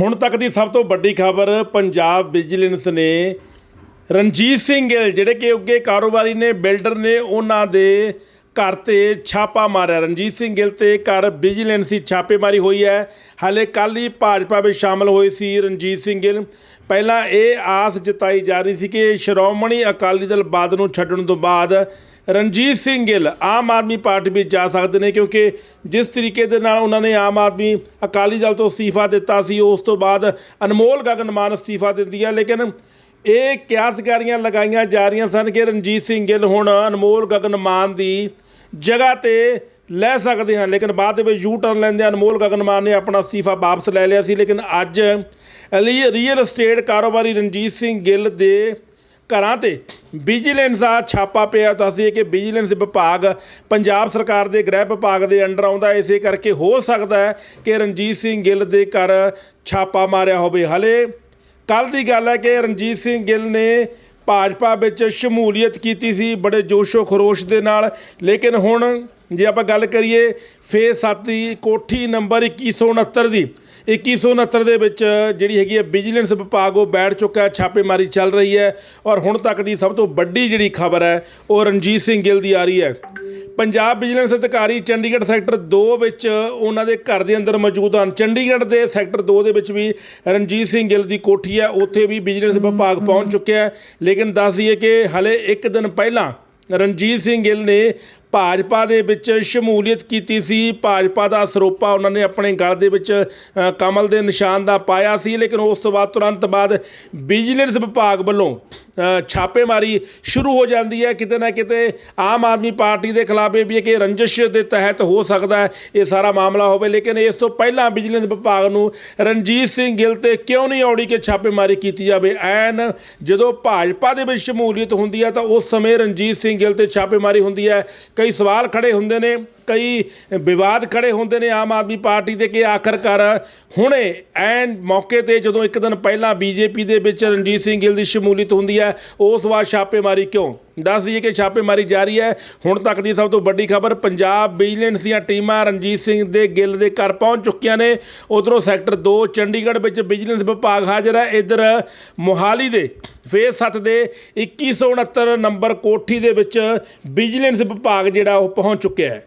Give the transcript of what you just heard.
ਹੁਣ ਤੱਕ ਦੀ ਸਭ ਤੋਂ ਵੱਡੀ ਖਬਰ ਪੰਜਾਬ ਵਿਜੀਲੈਂਸ ਨੇ ਰਣਜੀਤ ਸਿੰਘ ਗਿੱਲ, ਜਿਹੜੇ ਕਿ ਉੱਗੇ ਕਾਰੋਬਾਰੀ ਨੇ, ਬਿਲਡਰ ਨੇ, ਉਹਨਾਂ ਦੇ ਘਰ ਤੇ ਛਾਪਾ ਮਾਰਿਆ। ਰਣਜੀਤ ਸਿੰਘ ਗਿੱਲ ਤੇ ਘਰ ਵਿਜੀਲੈਂਸੀ ਛਾਪੇਮਾਰੀ ਹੋਈ ਹੈ। ਹਾਲੇ ਕੱਲ੍ਹ ਹੀ ਭਾਜਪਾ ਵਿੱਚ ਸ਼ਾਮਲ ਹੋਏ ਸੀ ਰਣਜੀਤ ਸਿੰਘ ਗਿੱਲ। ਪਹਿਲਾਂ ਇਹ ਆਸ ਜਤਾਈ ਜਾ ਰਹੀ ਸੀ ਕਿ ਸ਼੍ਰੋਮਣੀ ਅਕਾਲੀ ਦਲ ਬਾਦ ਨੂੰ ਛੱਡਣ ਤੋਂ ਬਾਅਦ ਰਣਜੀਤ ਸਿੰਘ ਗਿੱਲ ਆਮ ਆਦਮੀ ਪਾਰਟੀ ਵਿੱਚ ਜਾ ਸਕਦੇ ਨੇ, ਕਿਉਂਕਿ ਜਿਸ ਤਰੀਕੇ ਦੇ ਨਾਲ ਉਹਨਾਂ ਨੇ ਆਮ ਆਦਮੀ ਅਕਾਲੀ ਦਲ ਤੋਂ ਅਸਤੀਫਾ ਦਿੱਤਾ ਸੀ, ਉਸ ਤੋਂ ਬਾਅਦ ਅਨਮੋਲ ਗਗਨ ਮਾਨ ਅਸਤੀਫਾ ਦਿੰਦੀ ਹੈ। ਲੇਕਿਨ ਇਹ ਕਿਆਸਗਾਰੀਆਂ ਲਗਾਈਆਂ ਜਾ ਰਹੀਆਂ ਸਨ ਕਿ ਰਣਜੀਤ ਸਿੰਘ ਗਿੱਲ ਹੁਣ ਅਨਮੋਲ ਗਗਨ ਮਾਨ ਦੀ ਜਗ੍ਹਾ ਤੇ ਲੈ ਸਕਦੇ ਹਾਂ। ਲੇਕਿਨ ਬਾਅਦ ਦੇ ਵਿੱਚ ਯੂ ਟਰਨ ਲੈਂਦੇ ਅਨਮੋਲ ਗਗਨਮਾਨ ਨੇ ਆਪਣਾ ਅਸਤੀਫਾ ਵਾਪਸ ਲੈ ਲਿਆ ਸੀ। ਲੇਕਿਨ ਅੱਜ ਅਲੀ- ਰੀਅਲ ਏਸਟੇਟ ਕਾਰੋਬਾਰੀ ਰਣਜੀਤ ਸਿੰਘ ਗਿੱਲ ਦੇ ਘਰਾਂ ਤੇ ਵਿਜੀਲੈਂਸ ਦਾ ਛਾਪਾ ਪਿਆ। ਦੱਸਦੀ ਕਿ ਵਿਜੀਲੈਂਸ ਵਿਭਾਗ ਪੰਜਾਬ ਸਰਕਾਰ ਦੇ ਗ੍ਰਹਿ ਵਿਭਾਗ ਦੇ ਅੰਡਰ ਆਉਂਦਾ ਇਸੇ ਕਰਕੇ ਹੋ ਸਕਦਾ ਹੈ ਕਿ ਰਣਜੀਤ ਸਿੰਘ ਗਿੱਲ ਦੇ ਘਰ ਛਾਪਾ ਮਾਰਿਆ ਹੋਵੇ। ਹਲੇ ਕੱਲ ਦੀ ਗੱਲ ਹੈ ਕਿ ਰਣਜੀਤ ਸਿੰਘ ਗਿੱਲ ਨੇ ਭਾਜਪਾ ਵਿੱਚ ਸ਼ਮੂਲੀਅਤ ਕੀਤੀ ਸੀ ਬੜੇ ਜੋਸ਼ੋ ਖਰੋਸ਼ ਦੇ ਨਾਲ। ਲੇਕਿਨ ਹੁਣ ਜੇ ਆਪਾਂ ਗੱਲ ਕਰੀਏ ਫੇਸ 7 ਦੀ, ਕੋਠੀ ਨੰਬਰ 2169 ਦੀ। 2169 ਦੇ ਵਿੱਚ ਜਿਹੜੀ ਹੈਗੀ ਹੈ ਵਿਜੀਲੈਂਸ ਵਿਭਾਗ, ਉਹ ਬੈਠ ਚੁੱਕਾ ਛਾਪੇਮਾਰੀ ਚੱਲ ਰਹੀ ਹੈ ਔਰ ਹੁਣ ਤੱਕ ਦੀ ਸਭ ਤੋਂ ਵੱਡੀ ਜਿਹੜੀ ਖਬਰ ਹੈ, ਉਹ ਰਣਜੀਤ ਸਿੰਘ ਗਿੱਲ ਦੀ ਆ ਰਹੀ ਹੈ। ਪੰਜਾਬ ਵਿਜੀਲੈਂਸ ਅਧਿਕਾਰੀ ਚੰਡੀਗੜ੍ਹ ਸੈਕਟਰ 2 ਵਿੱਚ ਉਹਨਾਂ ਦੇ ਘਰ ਦੇ ਅੰਦਰ ਮੌਜੂਦ ਹਨ। ਚੰਡੀਗੜ੍ਹ ਦੇ ਸੈਕਟਰ 2 ਦੇ ਵਿੱਚ ਵੀ ਰਣਜੀਤ ਸਿੰਘ ਗਿੱਲ ਦੀ ਕੋਠੀ ਹੈ, ਉੱਥੇ ਵੀ ਵਿਜੀਲੈਂਸ ਵਿਭਾਗ ਪਹੁੰਚ ਚੁੱਕਿਆ ਹੈ। ਲੇਕਿਨ ਦੱਸ ਦਈਏ ਕਿ ਹਲੇ ਇੱਕ ਦਿਨ ਪਹਿਲਾਂ ਰਣਜੀਤ ਸਿੰਘ ਗਿੱਲ ਨੇ ਭਾਜਪਾ ਦੇ ਵਿੱਚ ਸ਼ਮੂਲੀਅਤ ਕੀਤੀ ਸੀ। ਭਾਜਪਾ ਦਾ ਸਰੋਪਾ ਉਹਨਾਂ ਨੇ ਆਪਣੇ ਗਲ ਦੇ ਵਿੱਚ ਕਮਲ ਦੇ ਨਿਸ਼ਾਨ ਦਾ ਪਾਇਆ ਸੀ। ਲੇਕਿਨ ਉਸ ਤੋਂ ਬਾਅਦ, ਤੁਰੰਤ ਬਾਅਦ ਵਿਜੀਲੈਂਸ ਵਿਭਾਗ ਵੱਲੋਂ ਛਾਪੇਮਾਰੀ ਸ਼ੁਰੂ ਹੋ ਜਾਂਦੀ ਹੈ। ਕਿਤੇ ਨਾ ਕਿਤੇ ਆਮ ਆਦਮੀ ਪਾਰਟੀ ਦੇ ਖਿਲਾਫ ਇਹ ਵੀ ਹੈ ਕਿ ਰੰਜਿਸ਼ ਦੇ ਤਹਿਤ ਹੋ ਸਕਦਾ ਹੈ ਇਹ ਸਾਰਾ ਮਾਮਲਾ ਹੋਵੇ। ਲੇਕਿਨ ਇਸ ਤੋਂ ਪਹਿਲਾਂ ਵਿਜੀਲੈਂਸ ਵਿਭਾਗ ਨੂੰ ਰਣਜੀਤ ਸਿੰਘ ਗਿੱਲ ਤੇ ਕਿਉਂ ਨਹੀਂ ਔੜੀ ਕਿ ਛਾਪੇਮਾਰੀ ਕੀਤੀ ਜਾਵੇ? ਐਨ ਜਦੋਂ ਭਾਜਪਾ ਦੇ ਵਿੱਚ ਸ਼ਮੂਲੀਅਤ ਹੁੰਦੀ ਹੈ ਤਾਂ ਉਸ ਸਮੇਂ ਰਣਜੀਤ ਸਿੰਘ ਗਿੱਲ ਤੇ ਛਾਪੇਮਾਰੀ ਹੁੰਦੀ ਹੈ। ਕਈ ਕਈ ਸਵਾਲ ਖੜੇ ਹੁੰਦੇ ਨੇ। ਕਈ ਵਿਵਾਦ ਖੜੇ ਹੁੰਦੇ ਨੇ ਆਮ ਆਦਮੀ ਪਾਰਟੀ ਦੇ ਕਿ ਆਖਰਕਾਰ ਹੁਣੇ ਐਨ ਮੌਕੇ ਤੇ ਜਦੋਂ ਇੱਕ ਦਿਨ ਪਹਿਲਾਂ ਬੀਜੇਪੀ ਦੇ ਵਿੱਚ ਰਣਜੀਤ ਸਿੰਘ ਗਿੱਲ ਦੀ ਸ਼ਮੂਲੀਅਤ ਹੁੰਦੀ ਹੈ, ਉਸ ਵਾਰ ਛਾਪੇਮਾਰੀ ਕਿਉਂ? ਦੱਸ ਦਈਏ ਕਿ ਛਾਪੇਮਾਰੀ ਜਾਰੀ ਹੈ। ਹੁਣ ਤੱਕ ਦੀ ਸਭ ਤੋਂ ਵੱਡੀ ਖਬਰ, ਪੰਜਾਬ ਵਿਜੀਲੈਂਸ ਦੀਆਂ ਟੀਮਾਂ ਰਣਜੀਤ ਸਿੰਘ ਦੇ ਗਿੱਲ ਦੇ ਘਰ ਪਹੁੰਚ ਚੁੱਕੀਆਂ ਨੇ। ਉਧਰੋਂ ਸੈਕਟਰ 2 ਚੰਡੀਗੜ੍ਹ ਵਿੱਚ ਵਿਜੀਲੈਂਸ ਵਿਭਾਗ ਹਾਜ਼ਰ ਹੈ। ਇਧਰ ਮੋਹਾਲੀ ਦੇ ਫੇਸ 7 ਦੇ 2169 ਨੰਬਰ ਕੋਠੀ ਦੇ ਵਿੱਚ ਵਿਜੀਲੈਂਸ ਵਿਭਾਗ ਜਿਹੜਾ ਉਹ ਪਹੁੰਚ ਚੁੱਕਿਆ ਹੈ।